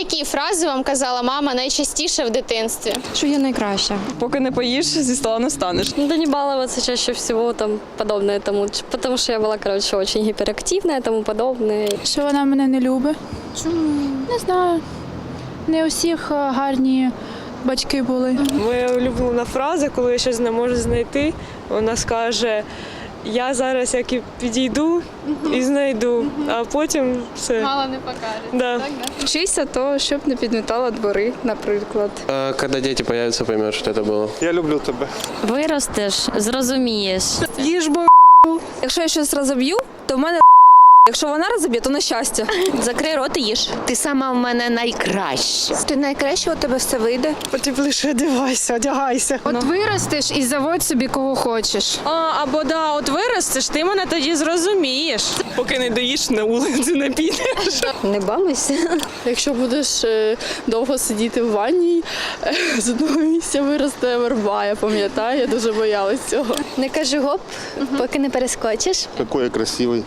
Які фрази вам казала мама найчастіше в дитинстві? Що я найкраща. Поки не поїш, зі стола не станеш. Ну, Да не баловаться чаще всего там подобное тому, потому что я была, короче, очень гиперактивная и тому подобное. Що вона мене не любить? Чому? Не знаю. Не у всіх е, гарні батьки були. Моя улюблена фраза, коли я щось не можу знайти, вона скаже: я зараз як і підійду і знайду, а потім все. Мало не покаже. Да. Вчися то, щоб не підмітала двори, наприклад. А Когда дети появятся, поймешь, что это было. Я люблю тебе. Виростеш, зрозумієш. Їж бо Якщо я щось розоб'ю, то в мене якщо вона розоб'є, то на щастя. Закрий рот і їж. Ти сама в мене найкраща. Ти найкраще, у тебе все вийде. потепліше одягайся, одягайся. От виростеш і заводь собі кого хочеш. А, або да, от виростеш, ти мене тоді зрозумієш. Поки не доїш, на вулицю не підеш. Не балуйся. Якщо будеш е, довго сидіти в ванні, е, з одного місця виросте верба, я пам'ятаю, я дуже боялась цього. Не кажи гоп, поки не перескочиш. Какой я красивий.